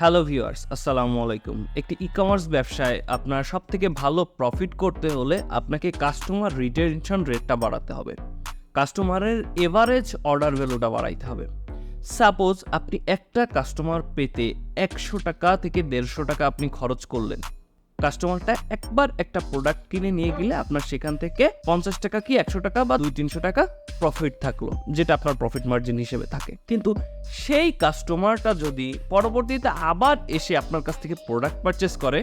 Hello viewers আসসালামু আলাইকুম। একটি ই কমার্স ব্যবসায় আপনার সব থেকে ভালো প্রফিট করতে হলে আপনাকে কাস্টমার রিটেনশন রেটটা বাড়াতে হবে। কাস্টমারের এভারেজ অর্ডার ভ্যালুটা বাড়াইতে হবে। সাপোজ আপনি একটা কাস্টমার পেতে একশো টাকা থেকে দেড়শো টাকা আপনি খরচ করলেন। কাস্টমারটা একবার একটা প্রোডাক্ট কিনে নিয়ে গেলে আপনার সেখান থেকে পঞ্চাশ টাকা কি একশো টাকা বা দুই তিনশো টাকা প্রফিট থাকল, যেটা আপনার প্রফিট মার্জিন হিসেবে থাকে। কিন্তু সেই কাস্টমারটা যদি পরবর্তীতে আবার এসে আপনার কাছ থেকে প্রোডাক্ট পারচেস করে,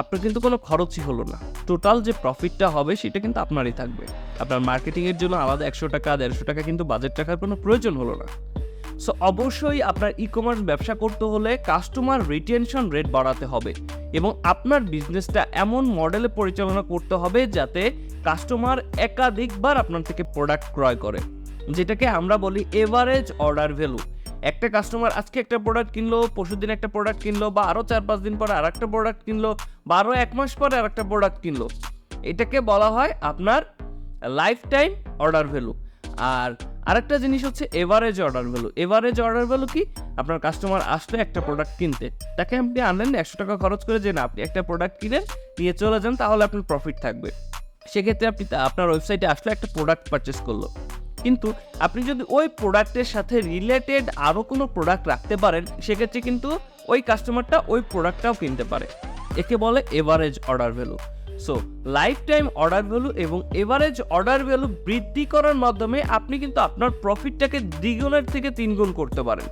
আপনার কিন্তু কোনো খরচই হলো না। টোটাল যে প্রফিটটা হবে, সেটা কিন্তু আপনারই থাকবে। আপনার মার্কেটিংয়ের জন্য আলাদা একশো টাকা, দেড়শো টাকা কিন্তু বাজেট টাকার কোনো প্রয়োজন হলো না। সো অবশ্যই আপনার ই কমার্স ব্যবসা করতে হলে কাস্টমার রিটেনশন রেট বাড়াতে হবে। এবং আপনার বিজনেসটা এমন মডেলে পরিচালনা করতে হবে যাতে কাস্টমার একাধিকবার আপনার থেকে প্রোডাক্ট ক্রয় করে। যেটাকে আমরা বলি এভারেজ অর্ডার ভ্যালু একটা কাস্টমার আজকে একটা প্রোডাক্ট কিনলো, পরশুদিন একটা প্রোডাক্ট কিনলো, বা আরও চার পাঁচ দিন পরে আর একটা প্রোডাক্ট কিনলো, বা আরও এক মাস পরে আর একটা প্রোডাক্ট কিনলো। এটাকে বলা হয় আপনার লাইফ টাইম অর্ডার ভ্যালু আর আরেকটা জিনিস হচ্ছে average order value average order value কি? আপনার কাস্টমার আসলে একটা প্রোডাক্ট কিনতে। তাকে আপনি আনলেন একশো টাকা খরচ করে যে না, আপনি একটা প্রোডাক্ট কিনেন, নিয়ে চলে যান, তাহলে আপনার প্রফিট থাকবে। সেক্ষেত্রে আপনি আপনার ওয়েবসাইটে আসলে একটা প্রোডাক্ট পারচেস করল। কিন্তু আপনি যদি ওই প্রোডাক্টের সাথে রিলেটেড আরও কোনো প্রোডাক্ট রাখতে পারেন, সেক্ষেত্রে কিন্তু ওই কাস্টমারটা ওই প্রোডাক্টটাও কিনতে পারে। একে বলে average order value so life time order value এবং এভারেজ অর্ডার ভ্যালু বৃদ্ধি করার মাধ্যমে আপনি কিন্তু আপনার প্রফিটটাকে দ্বিগুণের থেকে তিনগুণ করতে পারেন।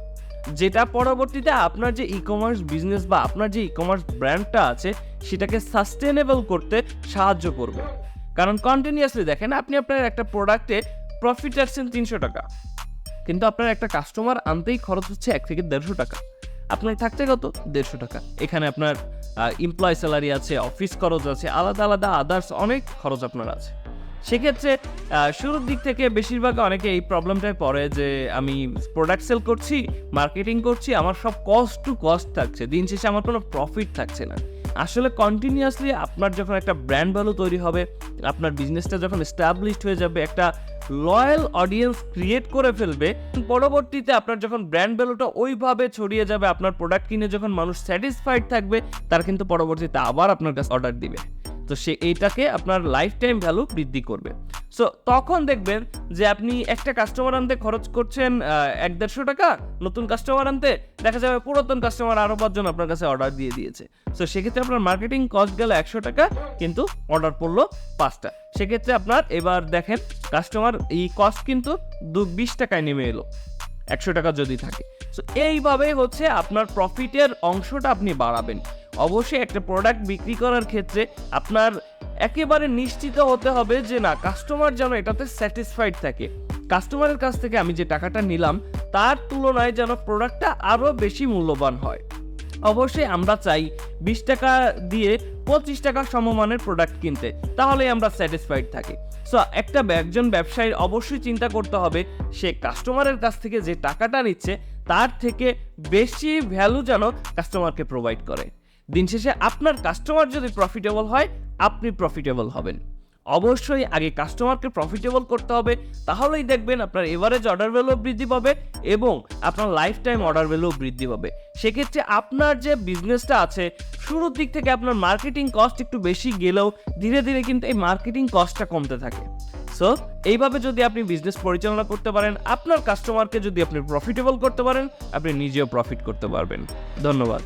যেটা পরবর্তীতে আপনার যে ই কমার্স বিজনেস বা আপনার যে ই কমার্স ব্র্যান্ডটা আছে, সেটাকে সাস্টেনেবল করতে সাহায্য করবে। কারণ কন্টিনিউয়াসলি দেখেন, আপনি আপনার একটা প্রোডাক্টে প্রফিট আসছেন তিনশো টাকা। কিন্তু আপনার একটা কাস্টমার আনতেই খরচ হচ্ছে এক থেকে দেড়শো টাকা। আপনার থাকছে কত? দেড়শো টাকা। এখানে আপনার এমপ্লয় স্যালারি আছে অফিস খরচ আছে, আলাদা আলাদা আদার্স অনেক খরচ আপনার আছে। সেক্ষেত্রে শুরুর দিক থেকে বেশিরভাগ অনেকে এই প্রবলেমটায় পড়ে যে, আমি প্রোডাক্ট সেল করছি মার্কেটিং করছি, আমার সব কস্ট টু কস্ট থাকছে। দিন শেষে আমার কোনো প্রফিট থাকছে না। আসলে কন্টিনিউয়াসলি আপনার যখন একটা ব্র্যান্ড ভ্যালু তৈরি হবে, আপনার বিজনেসটা যখন এস্টাবলিশড হয়ে যাবে, একটা লয়াল অডিয়েন্স ক্রিয়েট করে ফেলবে, পরবর্তীতে আপনার যখন ব্র্যান্ড ভ্যালুটা ওইভাবে ছড়িয়ে যাবে, আপনার প্রোডাক্ট কিনে যখন মানুষ স্যাটিসফাইড থাকবে, তার কিন্তু পরবর্তীতে আবার আপনার কাছে অর্ডার দিবে। তো সে এইটাকে আপনার লাইফ টাইম ভ্যালু বৃদ্ধি করবে। সো তখন দেখবেন যে আপনি একটা কাস্টমার আনতে খরচ করছেন এক দেড়শো টাকা, নতুন কাস্টমার আনতে দেখা যাবে পুরাতন কাস্টমার আরও পাঁচজন আপনার কাছে অর্ডার দিয়ে দিয়েছে। সো সেক্ষেত্রে আপনার মার্কেটিং কস্ট গেল একশো টাকা, কিন্তু অর্ডার পড়ল পাঁচটা। সেক্ষেত্রে আপনার এবার দেখেন কাস্টমার এই কস্ট কিন্তু দু বিশ টাকায় নেমে এলো, একশো টাকা যদি থাকে। সো এইভাবে হচ্ছে আপনার প্রফিটের অংশটা আপনি বাড়াবেন। অবশ্যই একটা প্রোডাক্ট বিক্রি করার ক্ষেত্রে আপনার একেবারে নিশ্চিত হতে হবে যে না কাস্টমার যেন এটাতে স্যাটিসফাইড থাকে। কাস্টমারের কাছ থেকে আমি যে টাকাটা নিলাম, তার তুলনায় যেন প্রোডাক্টটা আরও বেশি মূল্যবান হয়। অবশ্যই আমরা চাই বিশ টাকা দিয়ে পঁচিশ টাকা সমমানের প্রোডাক্ট কিনতে, তাহলেই আমরা স্যাটিসফাইড থাকি। সো একটা একজন ব্যবসায়ীর অবশ্যই চিন্তা করতে হবে, সে কাস্টমারের কাছ থেকে যে টাকাটা নিচ্ছে, তার থেকে বেশি ভ্যালু যেন কাস্টমারকে প্রোভাইড করে। দিন শেষে আপনার কাস্টমার যদি প্রফিটেবল হয়, আপনি প্রফিটেবল হবেন। অবশ্যই আগে কাস্টমারকে প্রফিটেবল করতে হবে, তাহলেই দেখবেন আপনার এভারেজ অর্ডার ভ্যালু বৃদ্ধি পাবে এবং আপনার লাইফ টাইম অর্ডার ভ্যালু বৃদ্ধি পাবে। সেক্ষেত্রে আপনার যে বিজনেসটা আছে, শুরুর দিক থেকে আপনার মার্কেটিং কস্ট একটু বেশি গেলেও ধীরে ধীরে কিন্তু এই মার্কেটিং কস্টটা কমতে থাকে। সো এইভাবে যদি আপনি বিজনেস পরিচালনা করতে পারেন, আপনার কাস্টমারকে যদি আপনি প্রফিটেবল করতে পারেন, আপনি নিজেও প্রফিট করতে পারবেন। ধন্যবাদ।